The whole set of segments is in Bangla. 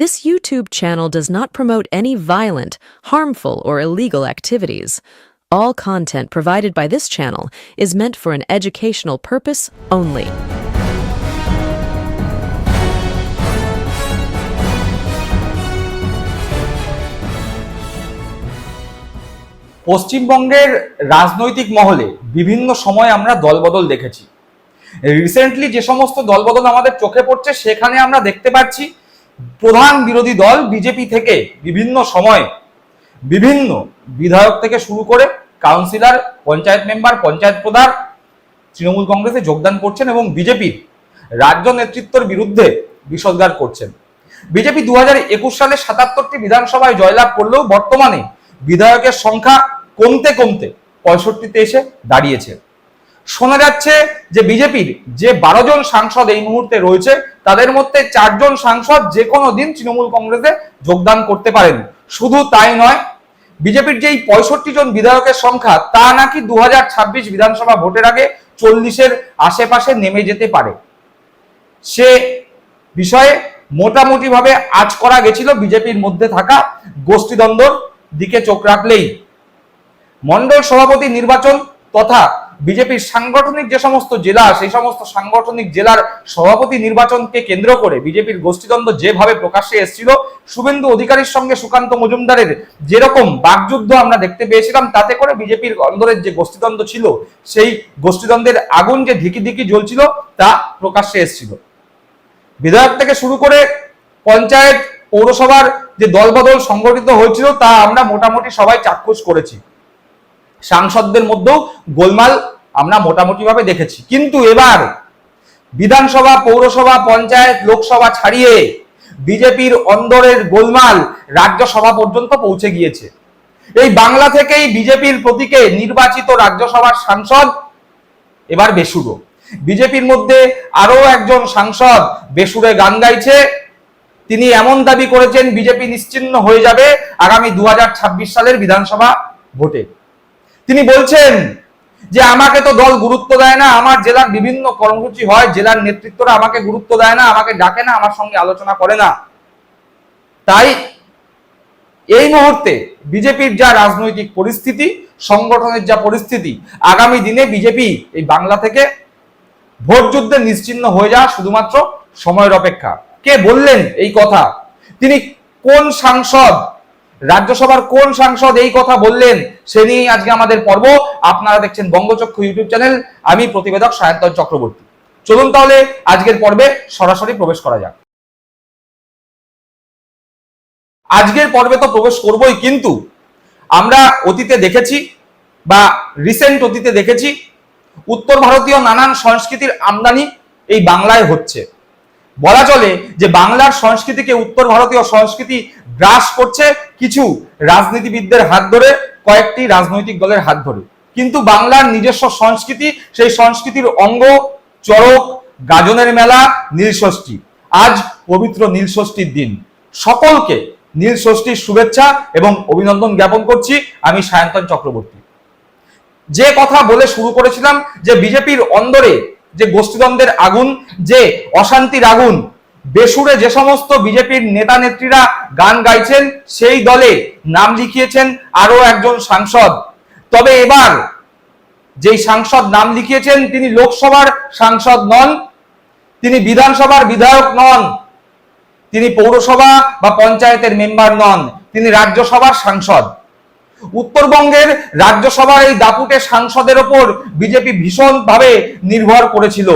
This YouTube channel does not promote any violent, harmful, or illegal activities. All content provided by this channel is meant for an educational purpose only. পশ্চিমবঙ্গের রাজনৈতিক মহলে বিভিন্ন সময় আমরা দলবদল দেখেছি রিসেন্টলি যে সমস্ত দলবদল আমাদের চোখে পড়ছে সেখানে আমরা দেখতে পাচ্ছি প্রধান বিরোধী দল বিজেপি থেকে বিভিন্ন সময় বিভিন্ন বিধায়ক থেকে শুরু করে কাউন্সিলর, পঞ্চায়েত মেম্বার, পঞ্চায়েত প্রধান তৃণমূল কংগ্রেসে যোগদান করছেন এবং বিজেপির রাজ্য নেতৃত্বের বিরুদ্ধে বিষোদ্গার করছেন। বিজেপি দু হাজার একুশ সালে সাতাত্তরটি বিধানসভায় জয়লাভ করলেও বর্তমানে বিধায়কের সংখ্যা কমতে কমতে পঁয়ষট্টিতে এসে দাঁড়িয়েছে। শোনা যাচ্ছে যে বিজেপির যে বারো জন সাংসদ এই মুহূর্তে রয়েছে, তাদের মধ্যে চারজন সাংসদ যে কোনো দিন তৃণমূল কংগ্রেসে যোগদান করতে পারেন। শুধু তাই নয়, বিজেপির যেই পঁয়ষট্টি জন বিধায়কের সংখ্যা, তা নাকি দু বিধানসভা ভোটের আগে চল্লিশের আশেপাশে নেমে যেতে পারে। সে বিষয়ে মোটামুটিভাবে আজ করা গেছিল বিজেপির মধ্যে থাকা গোষ্ঠীদ্বন্দ্বর দিকে চোখ রাখলেই। মন্ডল সভাপতি নির্বাচন তথা বিজেপির সাংগঠনিক যে সমস্ত জেলা, সেই সমস্ত সাংগঠনিক জেলার সভাপতি নির্বাচনকে কেন্দ্র করে বিজেপির গোষ্ঠীদ্বন্দ্ব যেভাবে প্রকাশ্যে এসেছিল, শুভেন্দু অধিকারীর সঙ্গে সুকান্ত মজুমদারের যেরকম বাকযুদ্ধ আমরা দেখতে পেয়েছিলাম, তাতে করে বিজেপির অন্দরের যে গোষ্ঠীদ্বন্দ্ব ছিল, সেই গোষ্ঠীদ্বন্দ্বের আগুন যে ধিকি ধিকি জ্বলছিল, তা প্রকাশ্যে এসেছিল। বিধায়ক থেকে শুরু করে পঞ্চায়েত, পৌরসভার যে দলবদল সংগঠিত হয়েছিল, তা আমরা মোটামুটি সবাই চাক্ষুষ করেছি। সাংসদদের মধ্যেও গোলমাল আমরা মোটামুটি ভাবে দেখেছি। কিন্তু এবার বিধানসভা, পৌরসভা, পঞ্চায়েত, লোকসভা ছাড়িয়ে বিজেপির অন্দরের গোলমাল রাজ্যসভা পর্যন্ত পৌঁছে গিয়েছে। এই বাংলা থেকেই বিজেপির প্রতীকে নির্বাচিত রাজ্যসভার সাংসদ এবার বেসুরো। বিজেপির মধ্যে আরও একজন সাংসদ বেসুরে গান গাইছে। তিনি এমন দাবি করেছেন, বিজেপি নিশ্চিন্ন হয়ে যাবে আগামী দু হাজার ছাব্বিশ সালের বিধানসভা ভোটে। তিনি বলছেন যে আমাকে তো দল গুরুত্ব দেয় না, আমার জেলার বিভিন্ন কর্মসূচি হয়, জেলার নেতৃত্বরা আমাকে গুরুত্ব দেয় না, আমাকে ডাকে না, আমার সঙ্গে আলোচনা করে না। তাই এই মুহূর্তে বিজেপির যা রাজনৈতিক পরিস্থিতি, সংগঠনের যা পরিস্থিতি, আগামী দিনে বিজেপি এই বাংলা থেকে ভোট যুদ্ধে নিশ্চিন্ন হয়ে যাওয়া শুধুমাত্র সময়ের অপেক্ষা। কে বললেন এই কথা? তিনি কোন সাংসদ রাজ্যসভার কোন সাংসদ এই কথা বললেন সে নিয়েই আজকে আমাদের পর্ব। আপনারা দেখছেন বঙ্গচক্ষু ইউটিউব চ্যানেল। আমি প্রতিবেদক সায়ন্তন চক্রবর্তী। চলুন তাহলে আজকের পর্বে সরাসরি প্রবেশ করা যাক। আজকের পর্বে তো প্রবেশ করবই, কিন্তু আমরা অতীতে দেখেছি বা রিসেন্ট অতীতে দেখেছি উত্তর ভারতীয় নানান সংস্কৃতির আমদানি এই বাংলায় হচ্ছে। বলা চলে যে বাংলার সংস্কৃতিকে উত্তর ভারতীয় সংস্কৃতি গ্রাস করছে কিছু রাজনীতিবিদদের হাত ধরে, কয়েকটি রাজনৈতিক দলের হাত ধরে। কিন্তু বাংলার নিজস্ব সংস্কৃতি, সেই সংস্কৃতির অঙ্গ চড়ক গাজনের মেলা, নীলষষ্ঠী। আজ পবিত্র নীলষষ্ঠীর দিন। সকলকে নীলষষ্ঠীর শুভেচ্ছা এবং অভিনন্দন জ্ঞাপন করছি আমি সায়ন্তন চক্রবর্তী। যে কথা বলে শুরু করেছিলাম যে বিজেপির অন্দরে যে গোষ্ঠীদ্বন্দ্বের আগুন, যে অশান্তির আগুন বেসুরে যে সমস্ত বিজেপির নেতা নেত্রীরা গান গাইছেন, সেই দলে নাম লিখিয়েছেন আরও একজন সাংসদ। তবে এবার যেই সাংসদ নাম লিখিয়েছেন, তিনি লোকসভার সাংসদ নন, তিনি বিধানসভার বিধায়ক নন, তিনি পৌরসভা বা পঞ্চায়েতের মেম্বার নন, তিনি রাজ্যসভার সাংসদ। উত্তরবঙ্গের রাজ্যসভার এই দাপুটে সাংসদের ওপর বিজেপি ভীষণভাবে নির্ভর করেছিল।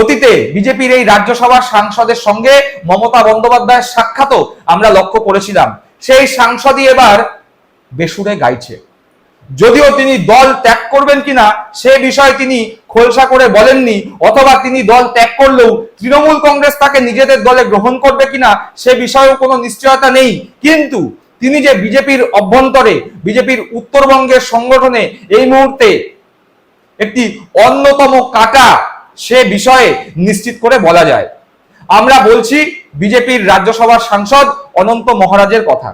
অতীতে বিজেপির এই রাজ্যসভার সাংসদের সঙ্গে মমতা বন্দ্যোপাধ্যায়ের সাক্ষাৎও আমরা লক্ষ্য করেছিলাম। সেই সাংসদই এবার বেসুরে গাইছে। যদিও তিনি দল ত্যাগ করবেন কিনা, সে বিষয়ে তিনি খোলসা করে বলেননি, অথবা তিনি দল ত্যাগ করলেও তৃণমূল কংগ্রেস তাকে নিজেদের দলে গ্রহণ করবে কিনা, সে বিষয়েও কোনো নিশ্চয়তা নেই। কিন্তু তিনি যে বিজেপির অভ্যন্তরে, বিজেপির উত্তরবঙ্গের সংগঠনে এই মুহূর্তে একটি অন্যতম কাটা সে বিষয়ে নিশ্চিত করে বলা যায়। আমরা বলছি, বিজেপির রাজ্যসভার সাংসদ অনন্ত মহারাজের কথা।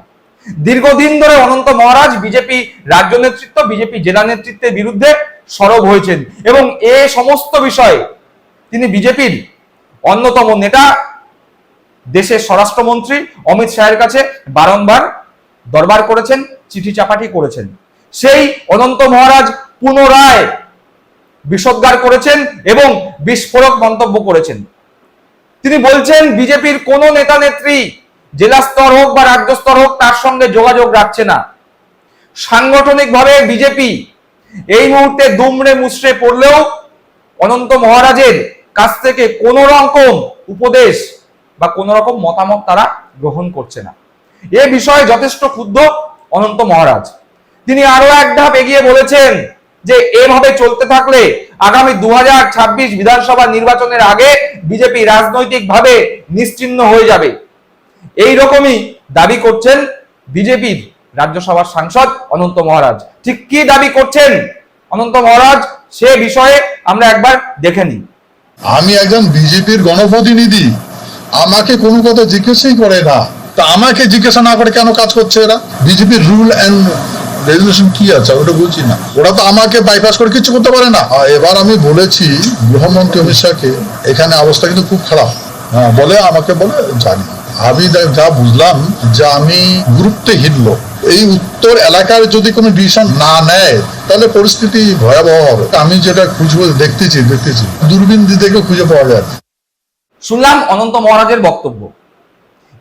দীর্ঘদিন ধরে অনন্ত মহারাজ বিজেপি রাজ্য নেতৃত্ব, বিজেপি জেলা নেতৃত্বের বিরুদ্ধে সরব হয়েছেন এবং এ সমস্ত বিষয়ে তিনি বিজেপির অন্যতম নেতা, দেশের স্বরাষ্ট্রমন্ত্রী অমিত শাহের কাছে বারংবার দরবার করেছেন, চিঠি চাপাটি করেছেন। সেই অনন্ত মহারাজ পুনরায় বিষোদ্গার করেছেন এবং বিস্ফোরক মন্তব্য করেছেন। তিনি বলছেন, বিজেপির কোন নেতা নেত্রী জেলা স্তর হোক বা রাজ্য স্তর হোক তার সঙ্গে যোগাযোগ রাখছে না। সাংগঠনিকভাবে বিজেপি এই মুহূর্তে দুমড়ে মুচড়ে পড়লেও অনন্ত মহারাজের কাছ থেকে কোন রকম উপদেশ বা কোন রকম মতামত তারা গ্রহণ করছে না। এ বিষয়ে যথেষ্ট ক্ষুব্ধ অনন্ত মহারাজ। তিনি আরও এক ধাপ এগিয়ে বলেছেন যে এভাবে চলতে থাকলে আগামী দুই হাজার ছাব্বিশ বিধানসভা নির্বাচনের আগে বিজেপি রাজনৈতিকভাবে নিশ্চিহ্ন হয়ে যাবে। এই রকমই দাবি করছেন বিজেপির রাজ্যসভার সাংসদ অনন্ত মহারাজ। ঠিক কি দাবি করছেন অনন্ত মহারাজ, সে বিষয়ে আমরা একবার দেখে নিই। আমি একজন বিজেপির গণপ্রতিনিধি। আমাকে কোনো কথা জিজ্ঞেসই করে না। তা আমাকে জিজ্ঞাসা না করে কেন কাজ করছে এরা? বিজেপির রুল অ্যান্ড রেজুলেশন কি আছে? ওটা বুঝছি না। ওরা তো আমাকে বাইপাস করে কিছু করতে পারে না। এবার আমি বলেছি গৃহমন্ত্রী অমিত শাহকে, এখানে অবস্থা কিন্তু খুব খারাপ। হ্যাঁ বলে, আমাকে বলে, জানি। আমি যা- বুঝলাম যে আমি গুরুত্বহীন লোক। এই উত্তর এলাকার যদি কোনো ডিসিশন না নেয়, তাহলে পরিস্থিতি ভয়াবহ হবে। আমি যেটা খুঁজবো, দেখতেছি দেখতেছি। দূরবীন দিকে খুঁজে পাওয়া যায়। শুনলাম অনন্ত মহারাজের বক্তব্য।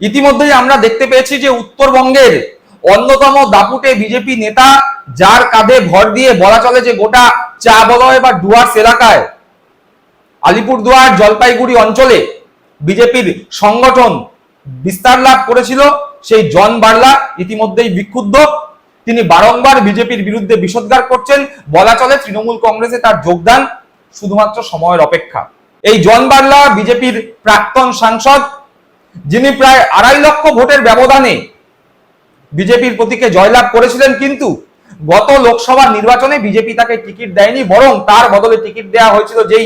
ইতিমধ্যেই আমরা দেখতে পেয়েছি যে উত্তরবঙ্গের অন্যতম দাপুটে বিজেপি নেতা, যার কাঁধে ভর দিয়ে বলা চলে যে গোটা চা বলয় বা ডুয়ার্স এলাকায়। আলিপুরদুয়ার জলপাইগুড়ি অঞ্চলে বিজেপির সংগঠন বিস্তার লাভ করেছিল সেই জন বার্লা, ইতিমধ্যেই বিক্ষুব্ধ। তিনি বারংবার বিজেপির বিরুদ্ধে বিষোদ্গার করছেন। বলা চলে তৃণমূল কংগ্রেসে তার যোগদান শুধুমাত্র সময়ের অপেক্ষা। এই জন বার্লা বিজেপির প্রাক্তন সাংসদ, যিনি প্রায় আড়াই লক্ষ ভোটের ব্যবধানে বিজেপির প্রতীকে জয়লাভ করেছিলেন কিন্তু গত লোকসভা নির্বাচনে বিজেপি তাকে টিকিট দেয়নি, বরং তার বদলে টিকিট দেওয়া হয়েছিল যেই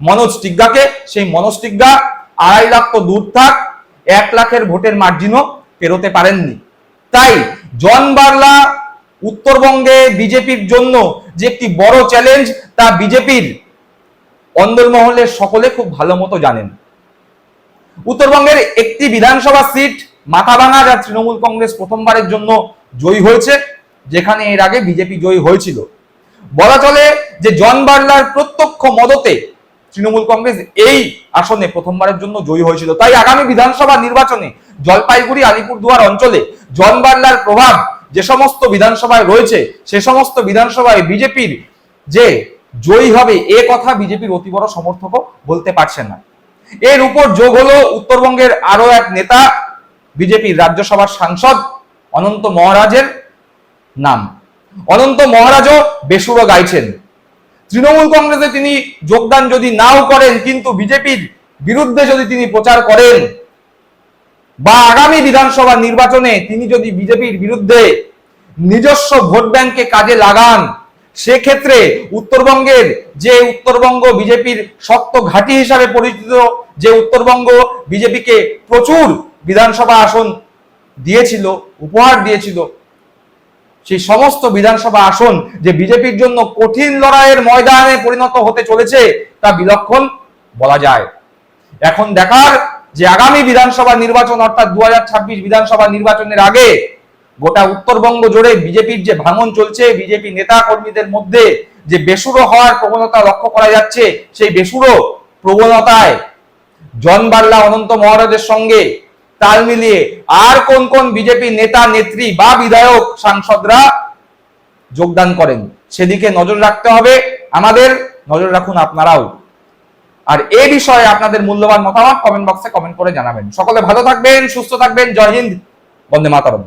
মনোজ টিগ্গাকে সেই মনোজ টিগ্গা আড়াই লাখ তো দূর থাক, এক লাখের ভোটের মার্জিনও পেরোতে পারেননি। তাই জন বার্লা উত্তরবঙ্গে বিজেপির জন্য যে একটি বড় চ্যালেঞ্জ, তা বিজেপির অন্দরমহলের সকলে খুব ভালো মতো জানেন। উত্তরবঙ্গের একটি বিধানসভা সিট মাথাভাঙা যা তৃণমূল কংগ্রেস প্রথমবারের জন্য জয়ী হয়েছে, যেখানে এর আগে বিজেপি জয়ী হয়েছিল। বলা চলে যে জন বার্লার প্রত্যক্ষ মদতে তৃণমূল কংগ্রেস এই আসনে প্রথমবারের জন্য জয়ী হয়েছিল। তাই আগামী বিধানসভা নির্বাচনে জলপাইগুড়ি, আলিপুরদুয়ার অঞ্চলে জন বার্লার প্রভাব যে সমস্ত বিধানসভায় রয়েছে, সে সমস্ত বিধানসভায় বিজেপির যে জয়ী হবে, এ কথা বিজেপির অতি বড় সমর্থকও বলতে পারছে না। এর উপর যোগ হলো উত্তরবঙ্গের আরও এক নেতা বিজেপির রাজ্যসভার সাংসদ অনন্ত মহারাজের নাম। অনন্ত মহারাজও বেসুরো গাইছেন। তৃণমূল কংগ্রেসে তিনি যোগদান যদি নাও করেন, কিন্তু বিজেপির বিরুদ্ধে যদি তিনি প্রচার করেন, বা আগামী বিধানসভা নির্বাচনে তিনি যদি বিজেপির বিরুদ্ধে নিজস্ব ভোট ব্যাংকে কাজে লাগান, সেক্ষেত্রে উত্তরবঙ্গের যে উত্তরবঙ্গ বিজেপির শক্ত ঘাঁটি হিসাবে পরিচিত, যে উত্তরবঙ্গ বিজেপিকে প্রচুর বিধানসভা আসন দিয়েছিল, উপহার দিয়েছিল। সেই সমস্ত বিধানসভা আসন যে বিজেপির জন্য কঠিন লড়াইয়ের ময়দানে পরিণত হতে চলেছে, তা বিলক্ষণ বলা যায়। এখন দেখার যে আগামী বিধানসভা নির্বাচন, অর্থাৎ দুহাজার ছাব্বিশ বিধানসভা নির্বাচনের আগে গোটা উত্তরবঙ্গ জুড়ে বিজেপির যে ভাঙন চলছে, বিজেপি নেতা কর্মীদের মধ্যে যে বেসুরো হওয়ার প্রবণতা লক্ষ্য করা যাচ্ছে, সেই বেসুরো প্রবণতায় জন বার্লা, অনন্ত মহারাজের সঙ্গে তাল মিলিয়ে আর কোন কোন বিজেপি নেতা, নেত্রী বা বিধায়ক, সাংসদরা যোগদান করেন, সেদিকে নজর রাখতে হবে। আমাদের নজর রাখুন আপনারাও। আর এ বিষয়ে আপনাদের মূল্যবান মতামত কমেন্ট বক্সে কমেন্ট করে জানাবেন। সকলে ভালো থাকবেন, সুস্থ থাকবেন। জয় হিন্দ, বন্দে মাতারম।